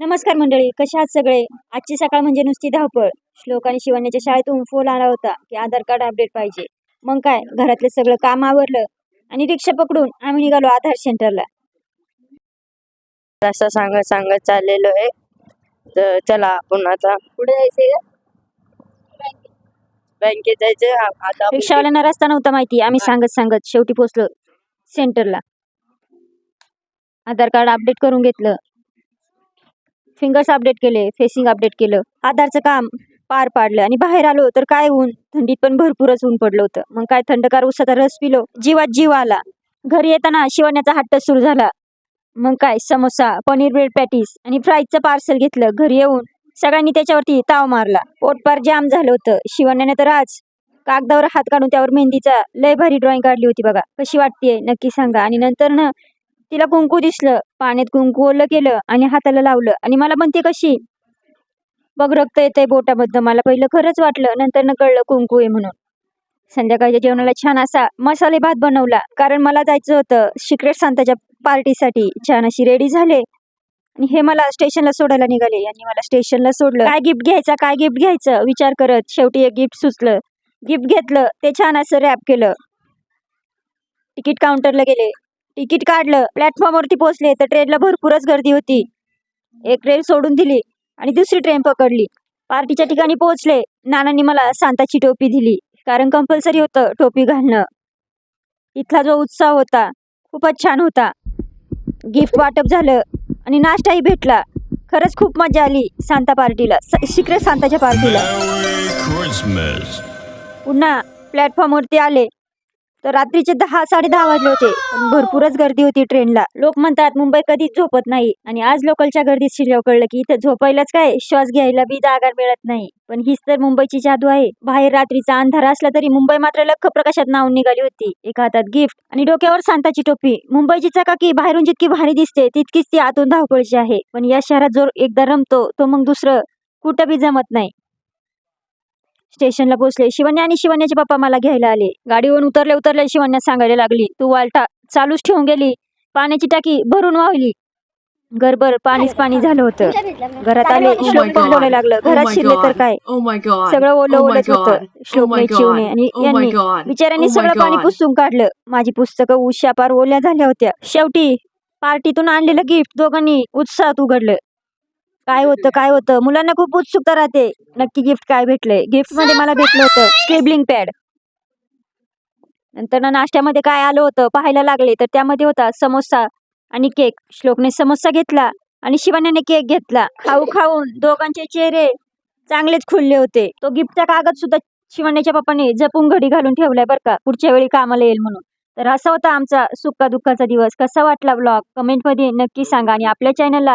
नमस्कार मंडळी कशा आहात सगळे? आजची सकाळ म्हणजे नुसती धावपळ. श्लोक आणि शिवण्याच्या शाळेतून फोन आला होता की आधार कार्ड अपडेट पाहिजे. मग काय घरातलं सगळं काम आवरलं आणि रिक्षा पकडून आम्ही निघालो आधार सेंटरला. असं सांगत सांगत चाललेलो आहे. तर चला आपण आता पुढे जायचंय बँकेत जायचं आता रिक्षावाल्यांना रस्ता नव्हता माहिती. आम्ही सांगत सांगत शेवटी पोहोचलो सेंटरला. आधार कार्ड अपडेट करून घेतलं. फिंगर्स अपडेट केले फेसिंग अपडेट केलं. आधारचं काम पार पाडलं आणि बाहेर आलो तर काय ऊन? थंडीत पण भरपूरच ऊन पडलं होतं. मग काय थंडकार उसाचा रस पिलो जीवात जीव आला. घरी येताना शिवण्याचा हट्ट सुरू झाला. मग काय? समोसा पनीर ब्रेड पॅटीस आणि फ्राईजचं पार्सल घेतलं. घरी येऊन सगळ्यांनी त्याच्यावरती ताव मारला. पोटपार जाम झालं होतं. शिवण्याने तर आज कागदावर हात काढून त्यावर मेहंदीचा लय भारी ड्रॉइंग काढली होती बघा. कशी वाटतेय? नक्की सांगा. आणि नंतर ना तिला कुंकू दिसलं पाण्यात कुंकू ओलं केलं आणि हाताला लावलं. आणि मला म्हणते कशी? बघ रक्त येतंय बोटामधनं. मला पहिलं खरंच वाटलं नंतर न कळलं कुंकू आहे म्हणून. संध्याकाळच्या जेवणाला छान असा मसाले भात बनवला कारण मला जायचं होतं सिक्रेट सांताच्या पार्टीसाठी. छान अशी रेडी झाले. आणि हे मला स्टेशनला सोडायला निघाले. यांनी मला स्टेशनला सोडलं. काय गिफ्ट घ्यायचं? काय गिफ्ट घ्यायचं? विचार करत शेवटी एक गिफ्ट सुचलं. गिफ्ट घेतलं ते छान असं रॅप केलं. तिकीट काउंटरला गेले. तिकीट काढलं प्लॅटफॉर्मवरती पोहोचले तर ट्रेनला भरपूरच गर्दी होती. एक ट्रेन सोडून दिली आणि दुसरी ट्रेन पकडली. पार्टीच्या ठिकाणी पोहोचले. नानांनी मला सांताची टोपी दिली कारण कंपल्सरी होतं टोपी घालणं. इथला जो उत्साह होता खूपच छान होता. गिफ्ट वाटप झालं आणि नाश्ताही भेटला. खरंच खूप मजा आली सांता पार्टीला सिक्रेट सांताच्या पार्टीला. पुन्हा प्लॅटफॉर्मवरती आले. तर रात्रीचे दहा साडे दहा वाजले होते. पण भरपूरच गर्दी होती ट्रेनला. लोक म्हणतात मुंबई कधीच झोपत नाही. आणि आज लोकलच्या गर्दीत शिरल्यावर कळलं की इथं झोपायलाच काय? श्वास घ्यायला बी जागा मिळत नाही. पण हीच तर मुंबईची जादू आहे. बाहेर रात्रीचा अंधार असला तरी मुंबई मात्र लख प्रकाशात नावून निघाली होती. एका हातात गिफ्ट आणि डोक्यावर सांताची टोपी. मुंबईची चकाकी बाहेरून जितकी भारी दिसते तितकीच ती आतून धावपळीची आहे. पण या शहरात जो एकदा रमतो तो मग दुसरं कुठं बी जमत नाही. स्टेशनला पोहोचले. शिवण्या आणि शिवण्याचे पप्पा मला घ्यायला आले. गाडीवरून उतरले उतरले शिवण्या सांगायला लागली. तू वालटा चालूच ठेवून गेली. पाण्याची टाकी भरून वाहली. घरभर पाणीच पाणी झालं होतं. घरात आले Oh श्लोक पण. बोलायला लागलं. Oh घरात शिरले तर. काय? Oh. सगळं ओलं ओलंच होतं. श्लोकने चिवणे god. आणि यांनी. बिचाऱ्यांनी सगळं पाणी. पुसून काढलं. माझी पुस्तकं उश्या पार ओल्या झाल्या होत्या. शेवटी पार्टीतून आणलेलं गिफ्ट दोघांनी उत्साहात उघडलं. काय होतं काय होतं? मुलांना खूप उत्सुकता राहते. नक्की गिफ्ट काय भेटलंय गिफ्टमध्ये मला भेटलं होतं. स्क्रिबलिंग पॅड नंतर ना नाश्त्यामध्ये काय आलं होतं? पाहायला लागले. तर त्यामध्ये होता समोसा आणि केक श्लोकने समोसा घेतला आणि शिवान्याने केक घेतला. खाऊ खाऊन दोघांचे चेहरे चांगलेच खुलले होते. तो गिफ्टचा कागद सुद्धा शिवान्याच्या पप्पाने जपून घडी घालून ठेवलाय बरं का. पुढच्या वेळी कामाला येईल म्हणून. तर असा होता आमचा सुक्का दुःखाचा दिवस. कसा वाटला ब्लॉग कमेंटमध्ये नक्की सांगा आणि आपल्या चॅनलला